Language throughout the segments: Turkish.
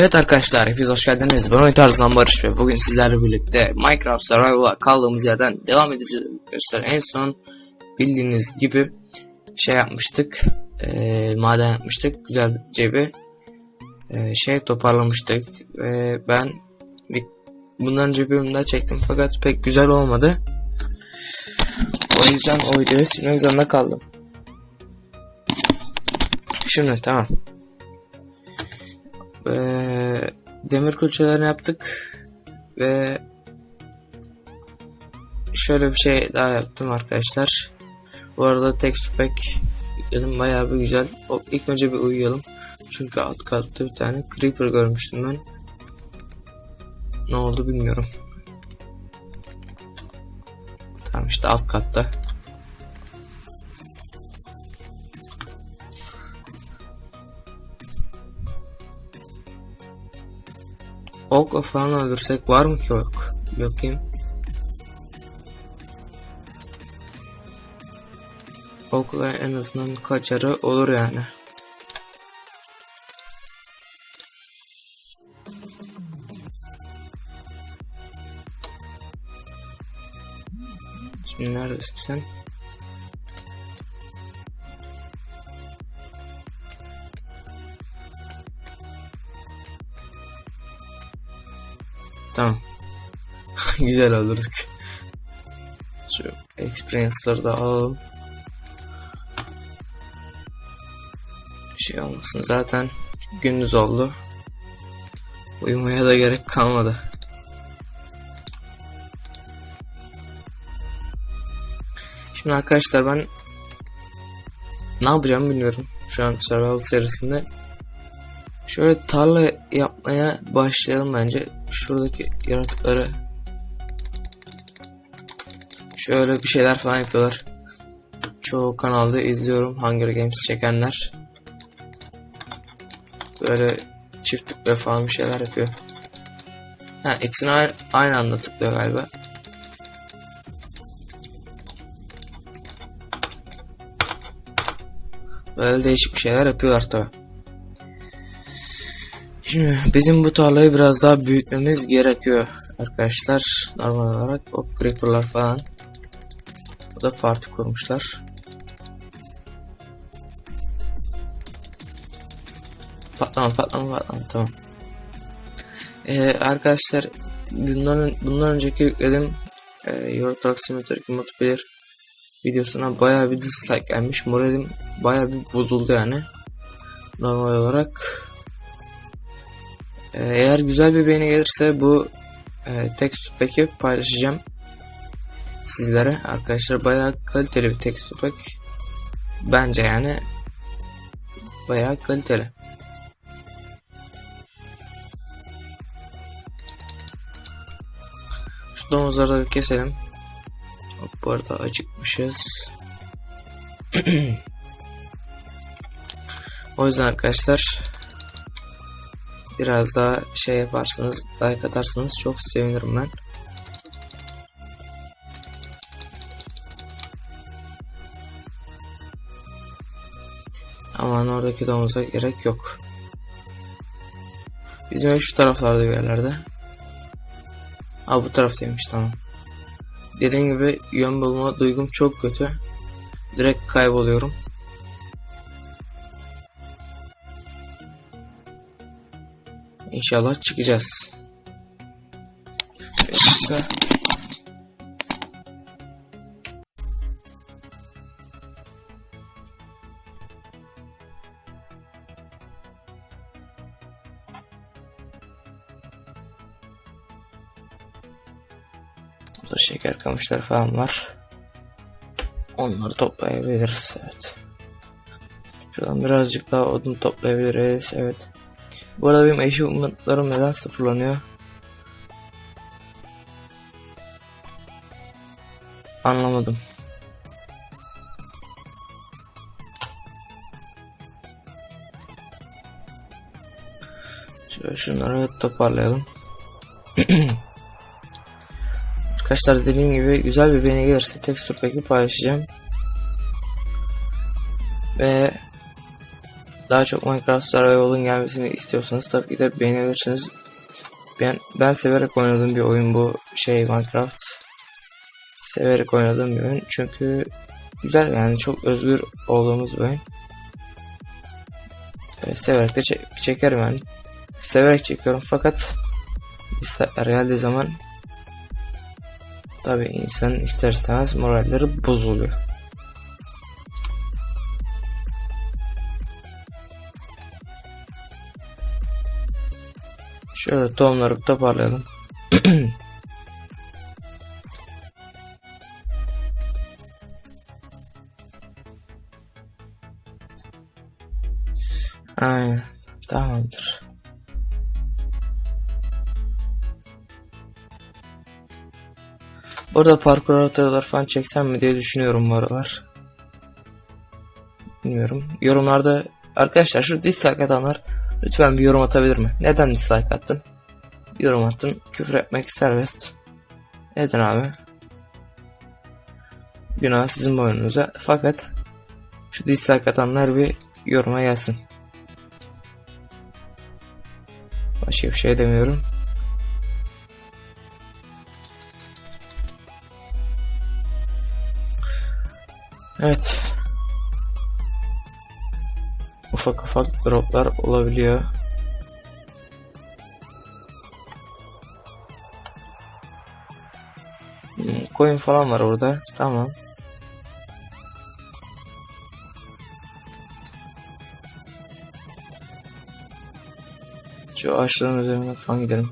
Evet arkadaşlar hepiniz hoş geldiniz. Ben oyun tarzından Barış ve bugün sizlerle birlikte Minecraft Survival'a kaldığımız yerden devam edeceğiz arkadaşlar. En son bildiğiniz gibi şey yapmıştık. eee, maden yapmıştık. Güzelce bir eee, şey toparlamıştık. Ve ben bir, bundan önce bir bölüm daha çektim fakat pek güzel olmadı. O yüzden o videoyu silmek zorunda kaldım. Şimdi tamam. Ee, demir külçelerini yaptık ve şöyle bir şey daha yaptım arkadaşlar. Bu arada text pack yükledim bayağı bir güzel. Hop, ilk önce bir uyuyalım. Çünkü alt katta bir tane creeper görmüştüm ben. Ne oldu bilmiyorum. Tamam işte alt katta. Ok falan öldürsek var mı ki ok? Bakayım. Okla en azından kaçarı olur yani. Şimdi neredesin sen? Tamam. Güzel öldürdük. Şu experience'ları da alalım. Şey olmasın zaten gündüz oldu. Uyumaya da gerek kalmadı. Şimdi arkadaşlar ben ne yapacağım bilmiyorum. Şu an survival serisinde Şöyle tarla yapmaya başlayalım bence. Şuradaki yaratıkları şöyle bir şeyler falan yapıyorlar. Çoğu kanalda izliyorum Hunger Games çekenler. Böyle çift tıkla falan bir şeyler yapıyor. Ha ikisini aynı, anda tıklıyor galiba. Böyle değişik bir şeyler yapıyorlar tabi. Şimdi bizim bu tarlayı biraz daha büyütmemiz gerekiyor arkadaşlar. Normal olarak o creeper'lar falan. Bu da parti kurmuşlar. Patlama patlama patlama tamam. Ee, arkadaşlar bundan, bundan önceki yükledim e, Euro Truck Simulator 2 multiplayer videosuna bayağı bir dislike gelmiş. Moralim bayağı bir bozuldu yani. Normal olarak ee, Eğer güzel bir beğeni gelirse bu e, text pack'i paylaşacağım sizlere. Arkadaşlar bayağı kaliteli bir text pack. Bence yani bayağı kaliteli. Şu domuzları da keselim. Hop, bu arada acıkmışız. o yüzden arkadaşlar biraz daha şey yaparsanız like atarsanız çok sevinirim ben. Ama oradaki domuza gerek yok. Bizim şu taraflarda bir yerlerde. Ha bu taraftaymış tamam. Dediğim gibi yön bulma duygum çok kötü. Direkt kayboluyorum. İnşallah çıkacağız. Yoksa... Burada şeker kamışları falan var. Onları toplayabiliriz. Evet. Şuradan birazcık daha odun toplayabiliriz. Evet. Bu arada benim achievement'larım neden sıfırlanıyor? Anlamadım. Şöyle şunları toparlayalım. Arkadaşlar dediğim gibi güzel bir beğeni gelirse texture pack'i paylaşacağım. Ve daha çok Minecraft Survival'ın gelmesini istiyorsanız tabii ki de beğenebilirsiniz. Ben, ben severek oynadığım bir oyun bu şey Minecraft. Severek oynadığım bir oyun çünkü güzel yani çok özgür olduğumuz bir oyun. Ee, severek de çek- çekerim yani. Severek çekiyorum fakat geldiği zaman tabii insanın ister istemez moralleri bozuluyor. Şöyle tohumları toparlayalım. Aynen. Tamamdır. Burada parkur haritalar falan çeksem mi diye düşünüyorum bu aralar. Bilmiyorum. Yorumlarda arkadaşlar şu dislike atanlar lütfen bir yorum atabilir mi? Neden dislike attın? Yorum attın. Küfür etmek serbest. Edin abi. Günah sizin boynunuza. Fakat şu dislike atanlar bir yoruma gelsin. Başka bir şey demiyorum. Evet. Ufak ufak droplar olabiliyor. Hmm, Coin falan var orada. Tamam. Şu ağaçların üzerine falan gidelim.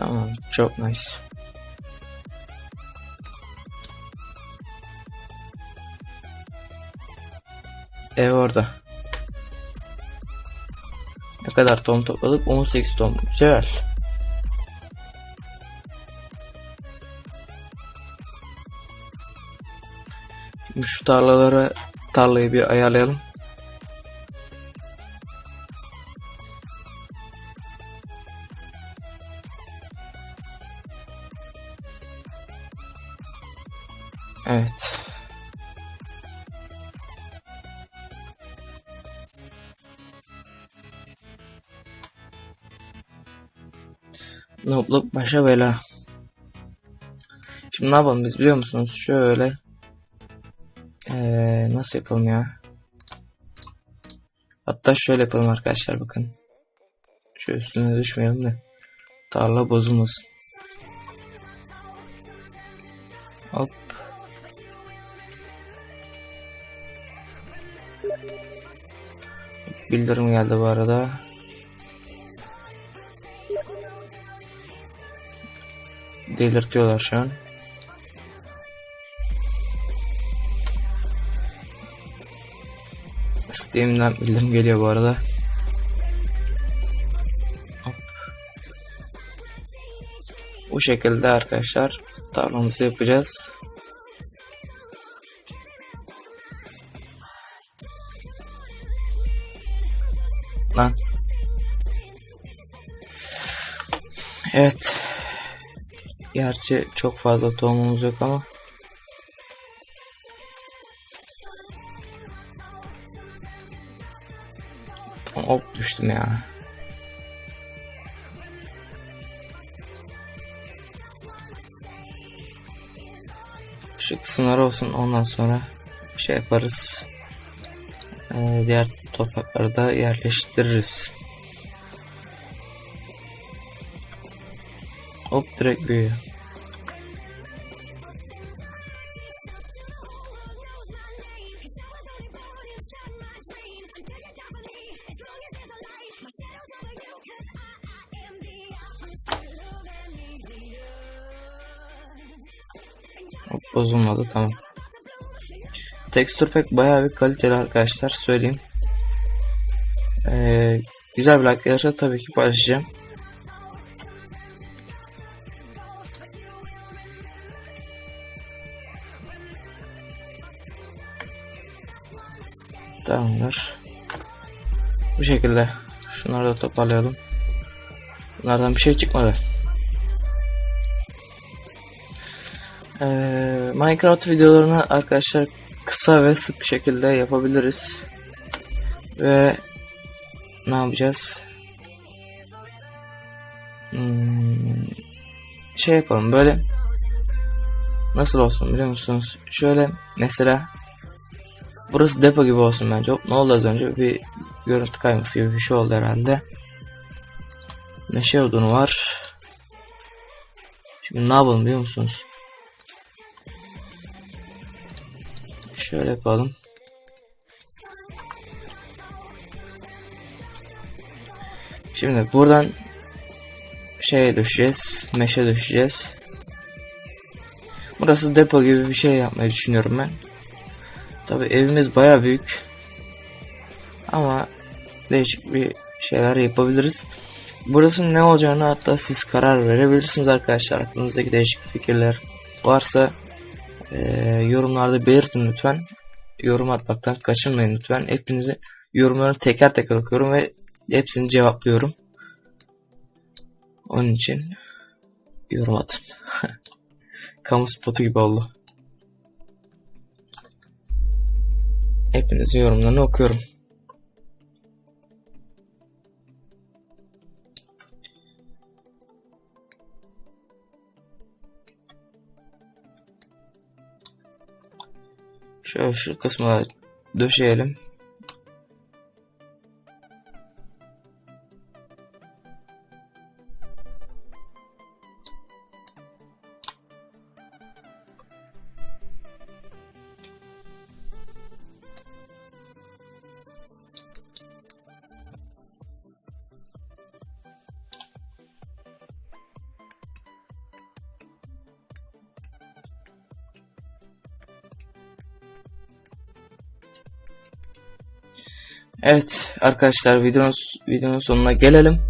Tamam, çok nice. Ev orada. Ne kadar ton topladık? 18 ton. Güzel. Şimdi şu tarlalara tarlayı bir ayarlayalım. Nobluk başa bela. Şimdi ne yapalım biz biliyor musunuz? Şöyle. Ee, nasıl yapalım ya? Hatta şöyle yapalım arkadaşlar bakın. Şu üstüne düşmeyelim de. Tarla bozulmasın. Hop. Bildirim geldi bu arada. Delirtiyorlar şu an. Steam'den bildirim geliyor bu arada. Hop. Bu şekilde arkadaşlar tarlamızı yapacağız. Lan. Evet. Gerçi çok fazla tohumumuz yok ama. Hop düştüm ya. Şu kısımlar olsun ondan sonra şey yaparız. Ee, diğer toprakları da yerleştiririz. Hop direkt büyüyor. Bozulmadı tamam. Texture pack bayağı bir kaliteli arkadaşlar söyleyeyim. Ee, güzel bir gelirse tabii ki paylaşacağım. Tamamdır. Bu şekilde. Şunları da toparlayalım. Bunlardan bir şey çıkmadı. Ee, Minecraft videolarını arkadaşlar kısa ve sık şekilde yapabiliriz. Ve ne yapacağız? Hmm, şey yapalım böyle nasıl olsun biliyor musunuz? Şöyle mesela burası depo gibi olsun bence. Hop, ne oldu az önce? Bir görüntü kayması gibi bir şey oldu herhalde. Meşe odunu var. Şimdi ne yapalım biliyor musunuz? Şöyle yapalım. Şimdi buradan şeye düşeceğiz. Meşe düşeceğiz. Burası depo gibi bir şey yapmayı düşünüyorum ben. Tabi evimiz baya büyük. Ama değişik bir şeyler yapabiliriz. Burasının ne olacağını hatta siz karar verebilirsiniz arkadaşlar. Aklınızdaki değişik fikirler varsa eee, yorumlarda belirtin lütfen. Yorum atmaktan kaçınmayın lütfen. Hepinizi yorumları teker teker okuyorum ve hepsini cevaplıyorum. Onun için yorum atın. Kamu spotu gibi oldu. Hepinizin yorumlarını okuyorum. Şöyle şu kısma döşeyelim. Evet arkadaşlar videonun, videonun sonuna gelelim.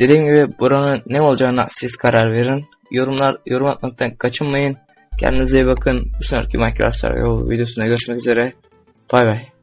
Dediğim gibi buranın ne olacağına siz karar verin. Yorumlar yorum atmaktan kaçınmayın. Kendinize iyi bakın. Bir sonraki Minecraft Survival videosunda görüşmek üzere. Bay bay.